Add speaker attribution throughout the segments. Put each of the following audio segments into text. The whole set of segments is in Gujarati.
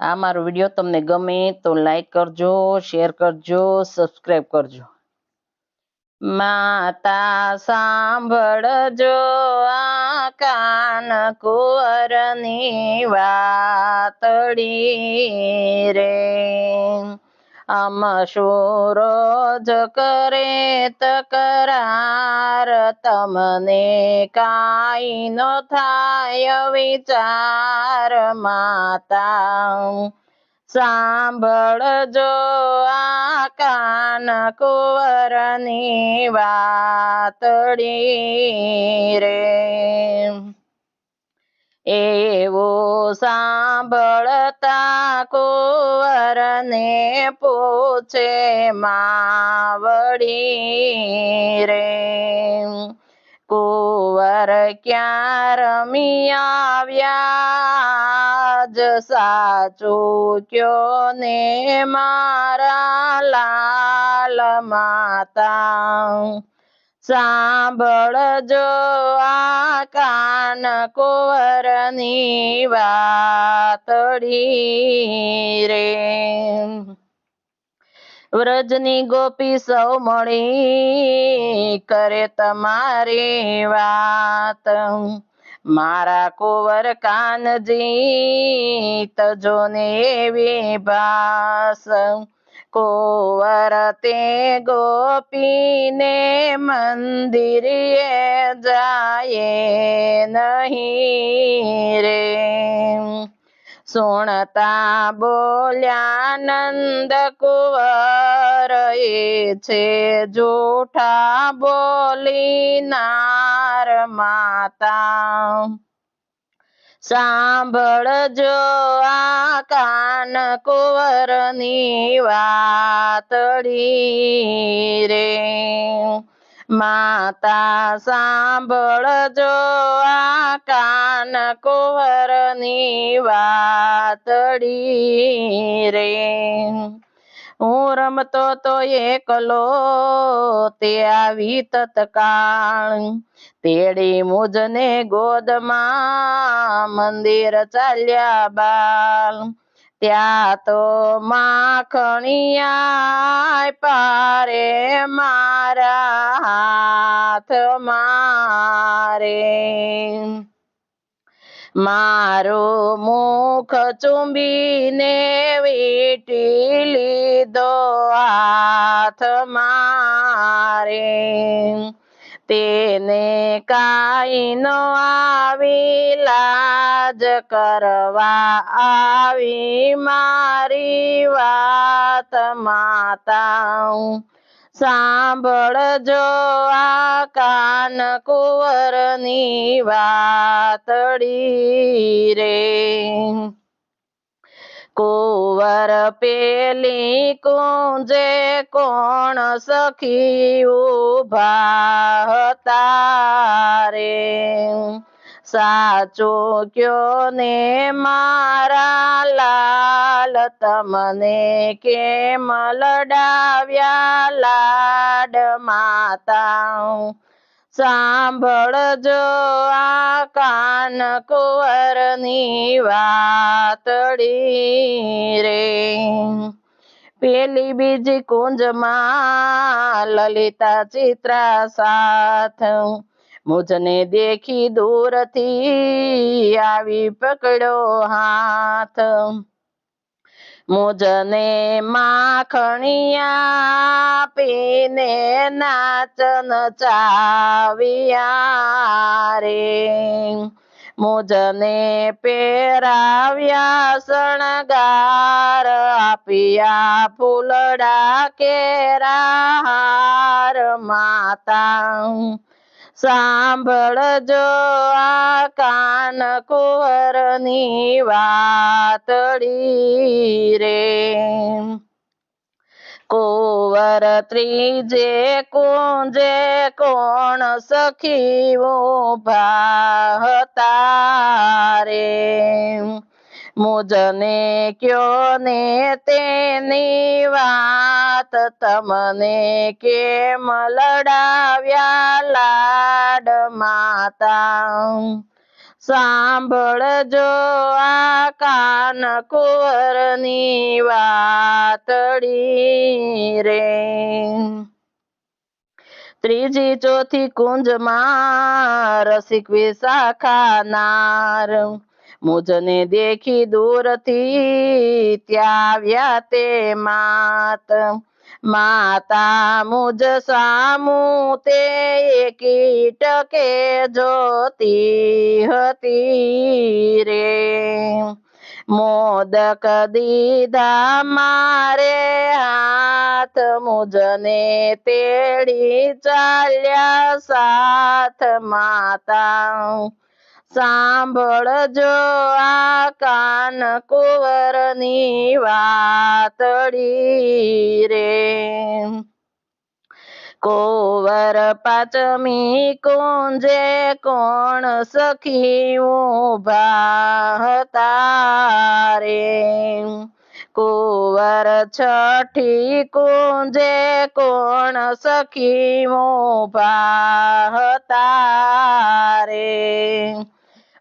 Speaker 1: આ મારો વીડિયો તમને ગમે તો લાઈક કરજો શેર કરજો સબસ્ક્રાઈબ કરજો. માતા સાંભળજો આ કાન કુંવરની વાતડી રે. આમ શોરોજ કરે તકરાર તમને કાઈ ન થાય વિચાર માતા સાંભળજો આ કાન કુંવરની વાતડી રે. એવું સાંભળતા કુંવરને પૂછે, માવડી રે, કુંવર ક્યાં રમી આવ્યા? જ સાચું કયો ને મારા લાલ માતા? સાંભળજો આ કાન કોવરની વાતડી રે. વ્રજની ગોપી સૌ મળી કરે તમારી વાત. મારા કુંવર કાનજી તજો ને એવી ભાસ કુંવર તે ગોપીને મંદિરે જાય નહીં રે. સુણતા બોલ્યા નંદ કુંવર, એ છે જૂઠા બોલીનાર માતા. સાંભળજો આ કાન કુંવરની વાતડી રે. માતા, સાંભળજો આ કાન કુંવરની વાતડી રે. હું રમતો તો એકલો તે આવી તત્કાળ તેડી મુજને ગોદમાં મંદિર ચાલ્યા બાલ. ત્યાં તો માખણિયા પારે મારા હાથ મારે. મારું મુખ ચુંબીને વીટી લીધો હાથ મારે. તેને કાઈ નો આવી લાજ કરવા આવી મારી વાત માતા સાંભળજો આ કાન કુંવરની વાતડી રે. કુંવર પેલી કુંજે કોણ સખી ઊભા રે? સાચો કયો ને મારા લાલ, તમને કેમ લડાવ્યા લાડ માતા? સાંભળજો આ કાન કુંવરની વાતડી રે. પેલી બીજી કુંજમાં લલિતા ચિત્રા સાથ મુજને દેખી દૂરથી આવી પકડ્યો હાથ. મુજને માખણિયા પીને નાચન ચાવ્યા રે. મુજને પેરાવ્યા શણગાર આપ્યા ફૂલડા કેરા હાર માતા. સાંભળજો આ કાન કુંવરની વાતડી રે. કુંવર ત્રીજે કુંજે કોણ સખીવો ભાહતા રે? મુજને કયો ને તેની વાત? તમને કેમ લડાવ્યા લાડ માતા. સાંભળજો આ કાન કુંવરની વાતડી રે. ત્રીજી ચોથી કુંજમાં રસિક વિશાખાનાર મુજને દેખી દૂરથી ત્યાવ્યા તે માત. માતા મુજ સામું તે કીટકે જોતી હતી રે. મોદક દીધા મારે હાથ મુજને તેડી ચાલ્યા સાથ માતા. સાંભળજો આ કાન કુંવરની વાતડી. કોવર પાંચમી કુંજે કોણ સખી હતા રે? કુંવર છઠી કુંજે કોણ સખી હતા રે?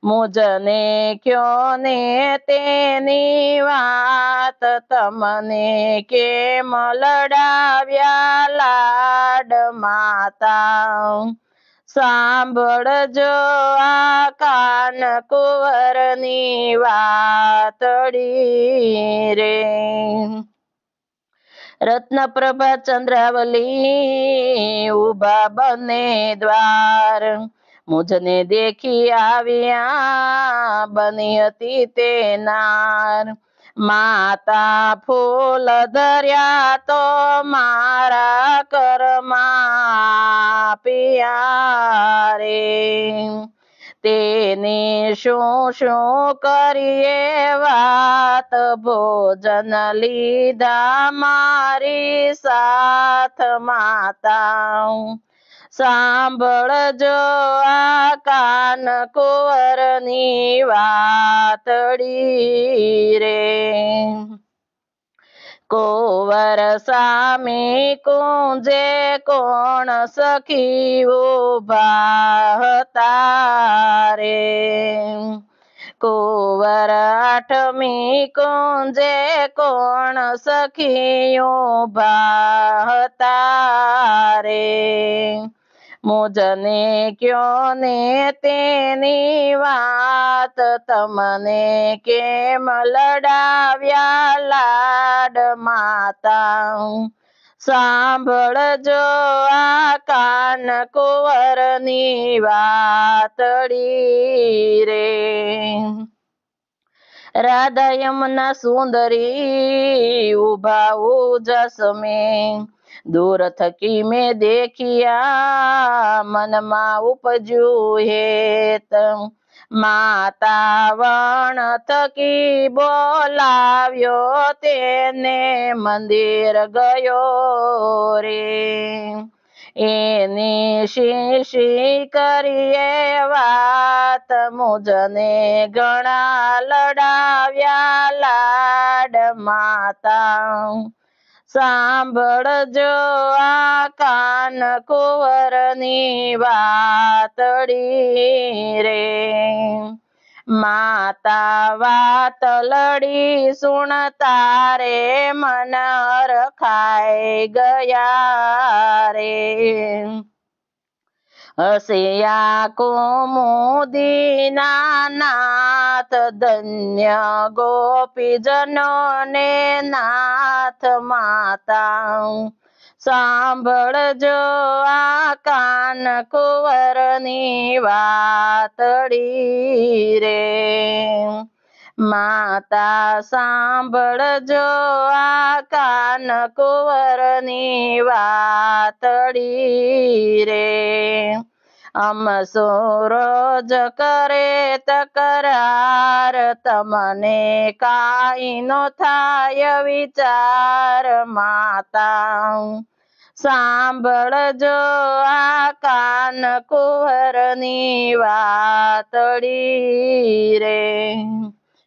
Speaker 1: મુજને ક્યો ને તેની વાત? તમને કેમ લડાવ્યા લાડ માતા? સાંભળજો આ કાન કુંવરની વાતડી રે. રત્નપ્રભા ચંદ્રાવલી ઊભા બને દ્વાર. મુજને દેખી આવ્યા બની હતી તે નાર. માતા ફૂલ ધર્યા તો મારા કરમા પિયા રે. તેને શું શું કરીએ વાત? ભોજન લીધા મારી સાથ માતા. સાંભળજો આ કાન કુંવરની વાતડી રે. કોવર સામે કુંજે કોણ સખી ઊભા હતા રે? કોવર આઠમી કુંજે કોણ સખી ઊભા હતા રે? મુજને ક્યો ને તેની વાત? તમને કેમ લડાવ્યા લાડ માતા? સાંભળજો આ કાન કુંવરની વાતડી રે. રાધા યમના સુંદરી ઊભા ઉજસમે. દૂર થકી મેં દેખિયા, મનમાં ઉપજ્યું હેત. માતા વણ થકી બોલાવ્યો તેને, મંદિર ગયો રે. એની શીશી કરીએ વાત, મુજને ઘણા લડાવ્યા લાડ માતા. સાંભળજો આ કાન કુંવરની વાતડી રે. માતા વાત લડી સુણતા રે, મન ખાઈ ગયા રે. હસિયા કુમુદીના નાથ ધન્ય ગોપીજનો ને નાથ માતા સાંભળજો આ કાન કુંવરની વાતડી રે. માતા સાંભળજો આ કાન કુંવરની વાતડી રે. અમ રોજ કરે તકરાર, તમને કાંઈ નો થાય વિચાર માતા સાંભળજો આ કાન કુંવરની વાતડી રે.